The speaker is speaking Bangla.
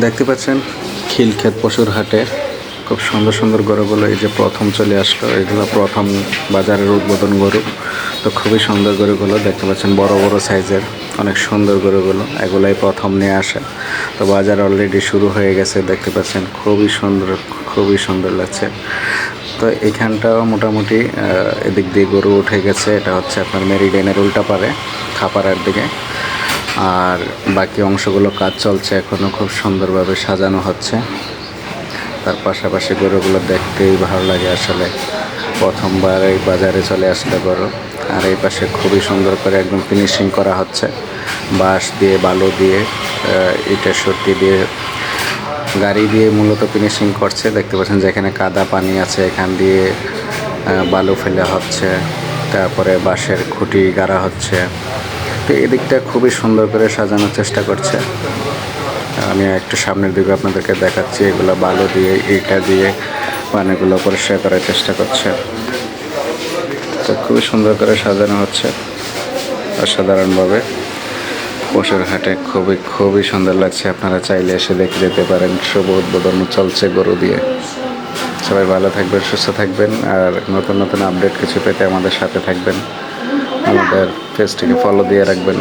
দেখতে পাচ্ছেন? খিলক্ষেত পশুর হাটে খুব সুন্দর সুন্দর গরুগুলো এই যে প্রথম চলে আসলো। এগুলো প্রথম বাজারের উদ্বোধন গরু। তো খুবই সুন্দর গরুগুলো দেখতে পাচ্ছেন, বড় বড় সাইজের, অনেক সুন্দর গরুগুলো। এগুলাই প্রথম নিয়ে আসে। তো বাজার অলরেডি শুরু হয়ে গেছে, দেখতে পাচ্ছেন। খুবই সুন্দর খুবই সুন্দর লাগছে। তো এখানটাও মোটামুটি এদিক দিয়ে গরু উঠে গেছে। এটা হচ্ছে আপনার মেরিডেনের উল্টা পারে, খাপাড়ার দিকে। আর বাকি অংশগুলো কাজ চলছে এখনও খুব সুন্দরভাবে সাজানো হচ্ছে। তার পাশাপাশি গরুগুলো দেখতেই ভালো লাগে আসলে। প্রথমবার এই বাজারে চলে আসলে গরু। আর এই পাশে খুবই সুন্দর করে একদম ফিনিশিং করা হচ্ছে। বাঁশ দিয়ে, বালু দিয়ে ইটের সর্তি দিয়ে, গাড়ি দিয়ে মূলত ফিনিশিং করছে। দেখতে পাচ্ছেন যেখানে কাদা পানি আছে, এখান দিয়ে বালু ফেলে হচ্ছে। তারপরে বাঁশের খুঁটি গাড়া হচ্ছে। তো এদিকটা খুবই সুন্দর করে সাজানোর চেষ্টা করছে। আমি একটু সামনের দিকে আপনাদেরকে দেখাচ্ছি, এগুলো বালু দিয়ে, ইটা দিয়ে পানিগুলো পরিষ্কার করার চেষ্টা করছে। তো খুবই সুন্দর করে সাজানো হচ্ছে অসাধারণভাবে। পশুর হাটে খুবই খুবই সুন্দর লাগছে। আপনারা চাইলে এসে দেখে যেতে পারেন, শুভ উদ্বোধন চলছে গরু দিয়ে। সবাই ভালো থাকবেন, সুস্থ থাকবেন, আর নতুন নতুন আপডেট কিছু পেতে আমাদের সাথে থাকবেন। আমাদের পেজটিকে ফলো দিয়ে রাখবেন।